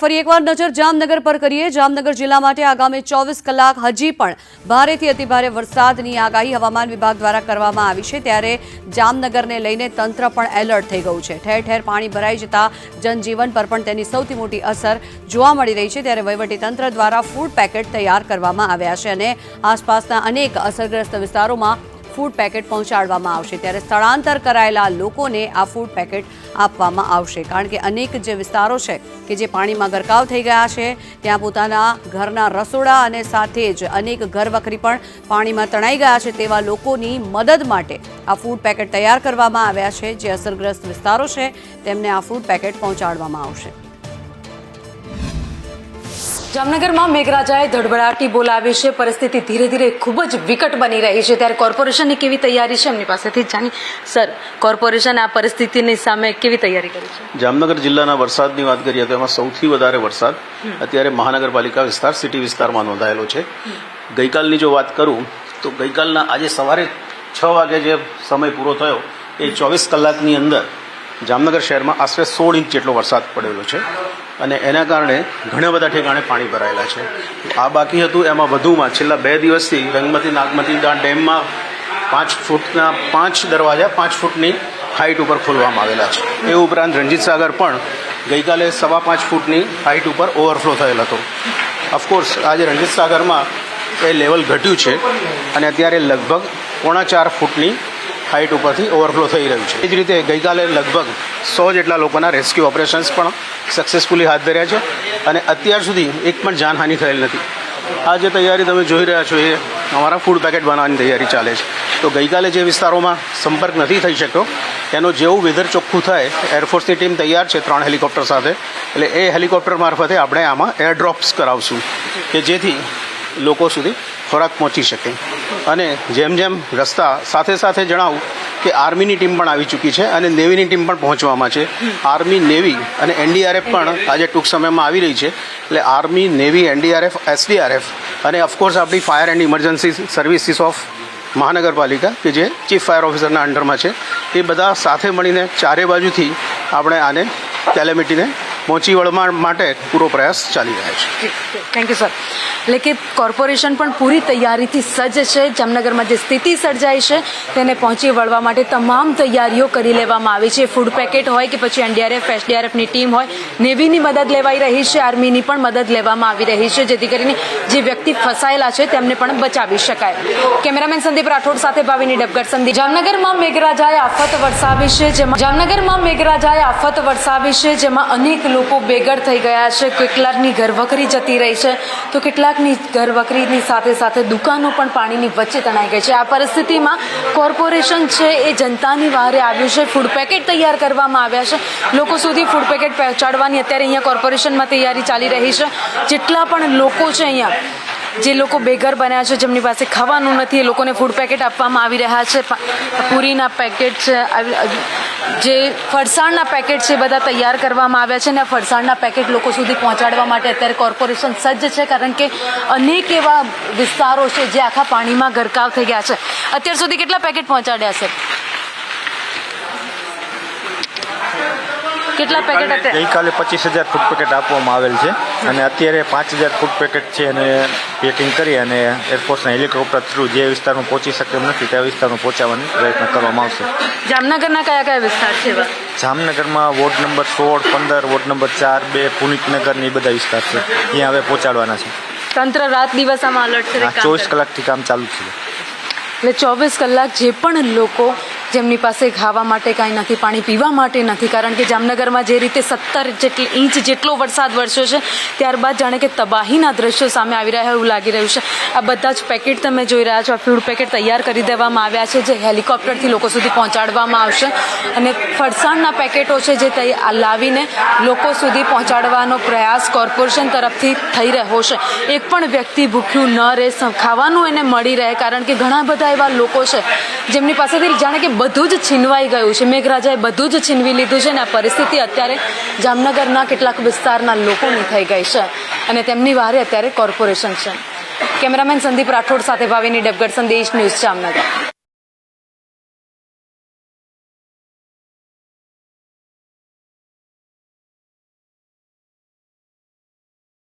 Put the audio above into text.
ફરી એકવાર નજર જામનગર પર કરીએ. જામનગર જિલ્લા માટે આગામી ચોવીસ કલાક હજી પણ ભારેથી અતિભારે વરસાદની આગાહી હવામાન વિભાગ દ્વારા કરવામાં આવી છે. ત્યારે જામનગરને લઈને તંત્ર પણ એલર્ટ થઈ ગયું છે. ઠેર ઠેર પાણી ભરાઈ જતા જનજીવન પર પણ તેની સૌથી મોટી અસર જોવા મળી રહી છે. ત્યારે તંત્ર દ્વારા ફૂડ પેકેટ તૈયાર કરવામાં આવ્યા છે અને આસપાસના અનેક અસરગ્રસ્ત વિસ્તારોમાં ફૂડ પેકેટ પહોંચાડવામાં આવશે ત્યારે સ્થળાંતર કરાયેલા લોકોને આ ફૂડ પેકેટ આપવામાં આવશે. કારણ કે અનેક જે વિસ્તારો છે કે જે પાણીમાં ગરકાવ થઈ ગયા છે, ત્યાં પોતાના ઘરના રસોડા અને સાથે જ અનેક ઘરવખરી પણ પાણીમાં તણાઈ ગયા છે તેવા લોકોની મદદ માટે આ ફૂડ પેકેટ તૈયાર કરવામાં આવ્યા છે. જે અસરગ્રસ્ત વિસ્તારો છે, તેમને આ ફૂડ પેકેટ પહોંચાડવામાં આવશે. જામનગરમાં મેઘરાજાએ ધડબડાટી બોલાવી છે. પરિસ્થિતિ ધીરે ધીરે ખૂબ જ વિકટ બની રહી છે. ત્યારે કોર્પોરેશનની કેવી તૈયારી છે એમની પાસેથી જાણી સર કોર્પોરેશન આ પરિસ્થિતિની સામે કેવી તૈયારી કરી છે? જામનગર જિલ્લાના વરસાદની વાત કરીએ તો એમાં સૌથી વધારે વરસાદ અત્યારે મહાનગરપાલિકા વિસ્તાર સિટી વિસ્તારમાં નોંધાયેલો છે. ગઈકાલની જો વાત કરું તો ગઈકાલના આજે સવારે છ વાગે જે સમય પૂરો થયો એ ચોવીસ કલાકની અંદર જામનગર શહેરમાં આશરે સોળ ઇંચ જેટલો વરસાદ પડેલો છે અને એના કારણે ઘણા બધા ઠેકાણે પાણી ભરાયેલા છે. આ બાકી હતું એમાં વધુમાં છેલ્લા બે દિવસથી રંગમતી નાગમતી ડેમમાં પાંચ ફૂટના પાંચ દરવાજા પાંચ ફૂટની હાઇટ ઉપર ખોલવામાં આવેલા છે. એ ઉપરાંત રણજીત સાગર પણ ગઈકાલે સવા પાંચ ફૂટની હાઇટ ઉપર ઓવરફ્લો થયેલ હતો. ઓફકોર્સ આજે રણજીત સાગરમાં એ લેવલ ઘટ્યું છે અને અત્યારે લગભગ પોણા ચાર ફૂટની હાઇટ ઉપરથી ઓવરફ્લો થઈ રહ્યું છે. એ જ રીતે ગઈકાલે લગભગ સો જેટલા લોકોના રેસ્ક્યુ ઓપરેશન્સ પણ સક્સેસફુલી હાથ ધર્યા છે અને અત્યાર સુધી એક પણ જાનહાનિ થયેલ નથી. આ જે તૈયારી તમે જોઈ રહ્યા છો એ અમારા ફૂડ પેકેટ બનાવવાની તૈયારી ચાલે છે. તો ગઈકાલે જે વિસ્તારોમાં સંપર્ક નથી થઈ શક્યો, એનો જેવું વેધર ચોખ્ખું થાય એરફોર્સની ટીમ તૈયાર છે ત્રણ હેલિકોપ્ટર સાથે. એટલે એ હેલિકોપ્ટર મારફતે આપણે આમાં એર ડ્રોપ્સ કરાવશું કે જેથી લોકો સુધી ખોરાક પહોંચી શકે. અને જેમ જેમ રસ્તા સાથે સાથે જણાવું કે આર્મીની ટીમ પણ આવી ચૂકી છે અને નેવીની ટીમ પણ પહોંચવામાં છે. આર્મી, નેવી અને એનડીઆરએફ પણ આજે ટૂંક સમયમાં આવી રહી છે. એટલે આર્મી, નેવી, એનડીઆરએફ, એસડીઆરએફ અને ઓફકોર્સ આપણી fire and emergency services of મહાનગરપાલિકા કે જે ચીફ ફાયર ઓફિસરના અંડરમાં છે. એ બધા સાથે મળીને ચારે બાજુથી આપણે આને કેલેમિટીને પહોંચી વળવા માટે પૂરો પ્રયાસ ચાલી રહ્યો છે. થેન્ક યુ સર એટલે કે કોર્પોરેશન પણ પૂરી તૈયારીથી સજ્જ છે. જામનગરમાં જે સ્થિતિ સર્જાઈ છે, તેને પહોંચી વળવા માટે તમામ તૈયારીઓ કરી લેવામાં આવી છે. ફૂડ પેકેટ હોય કે પછી એનડીઆરએફ એસડીઆરએફની ટીમ હોય, નેવીની મદદ લેવાઈ રહી છે. આર્મીની પણ મદદ લેવામાં આવી રહી છે, જેથી કરીને જે વ્યક્તિ ફસાયેલા છે, તેમને પણ બચાવી શકાય. કેમેરામેન સંદીપ રાઠોડ સાથે ભાવિની ડબગર સંદીપ. જામનગરમાં મેઘરાજાએ આફત વરસાવી છે, જેમાં જામનગરમાં મેઘરાજાએ આફત વરસાવી છે, જેમાં અનેક લોકો બેઘર થઈ ગયા છે, કેટલાકની ઘરવકરી જતી રહી છે. તો કેટલાકની ઘરવકરીની સાથે સાથે દુકાનો પણ પાણીની વચ્ચે તણાઈ ગઈ છે. આ પરિસ્થિતિમાં કોર્પોરેશન છે એ જનતાની વારે આવ્યું છે. ફૂડ પેકેટ તૈયાર કરવામાં આવ્યા છે. લોકો સુધી ફૂડ પેકેટ પહોંચાડવાની અત્યારે અહીંયા કોર્પોરેશનમાં તૈયારી ચાલી રહી છે. જેટલા પણ લોકો છે અહીંયા જે લોકો બેઘર બન્યા છે, જેમની પાસે ખાવાનું નથી, એ લોકોને ફૂડ પેકેટ આપવામાં આવી રહ્યા છે. પૂરીના પેકેટ છે જે ફરસાણના પેકેટ છે બધા તૈયાર કરવામાં આવ્યા છે અને આ ફરસાણના પેકેટ લોકો સુધી પહોંચાડવા માટે અત્યારે કોર્પોરેશન સજ્જ છે, કારણ કે અનેક એવા વિસ્તારો છે જે આખા પાણીમાં ગરકાવ થઈ ગયા છે. અત્યાર સુધી કેટલા પેકેટ પહોંચાડ્યા છે? કેટલા પેકેટ ગઈકાલે પચીસ હજાર ફૂડ પેકેટ આપવામાં આવેલ છે. અને અત્યારે પાંચ હજાર ફૂડ પેકેટ છે અને પેકિંગ કરી અને એરફોર્સના હેલિકોપ્ટર થ્રુ જે વિસ્તારમાં પહોંચી શકે એમ નથી તે વિસ્તારમાં પહોંચાડવાનો પ્રયત્ન કરવામાં આવશે. જામનગરના કયા કયા વિસ્તાર છે જામનગરમાં વોર્ડ નંબર સોળ પંદર વોર્ડ નંબર ચાર બે પુનિતનગર ને એ બધા વિસ્તાર છે. ત્યાં હવે પહોંચાડવાના છે. તંત્ર રાત દિવસ આમાં અલર્ટ છે ચોવીસ કલાકથી કામ ચાલુ છે. એટલે ચોવીસ કલાક જે પણ લોકો જેમની પાસે ખાવા માટે કાંઈ નથી, પાણી પીવા માટે નથી. કારણ કે જામનગરમાં જે રીતે સત્તર જેટલી ઇંચ જેટલો વરસાદ વરસ્યો છે, ત્યારબાદ જાણે કે તબાહીના દ્રશ્યો સામે આવી રહ્યા એવું લાગી રહ્યું છે. આ બધા જ પેકેટ તમે જોઈ રહ્યા છો, આ ફૂડ પેકેટ તૈયાર કરી દેવામાં આવ્યા છે, જે હેલિકોપ્ટરથી લોકો સુધી પહોંચાડવામાં આવશે. અને ફરસાણના પેકેટો છે જે લાવીને લોકો સુધી પહોંચાડવાનો પ્રયાસ કોર્પોરેશન તરફથી થઈ રહ્યો છે. એક પણ વ્યક્તિ ભૂખ્યું ન રહે ખાવાનું એને મળી રહે, કારણ કે ઘણા બધા એવા લોકો છે, જેમની પાસેથી જાણે કે બધું જ છીનવાઈ ગયું છે. મેઘરાજાએ બધું જ છીનવી લીધું છે અને આ પરિસ્થિતિ અત્યારે જામનગરના કેટલાક વિસ્તારના લોકોની થઈ ગઈ છે અને તેમની વારે અત્યારે કોર્પોરેશન છે. કેમેરામેન સંદીપ રાઠોડ સાથે ભાવિની ડેપગઢ સંદેશ ન્યૂઝ જામનગર.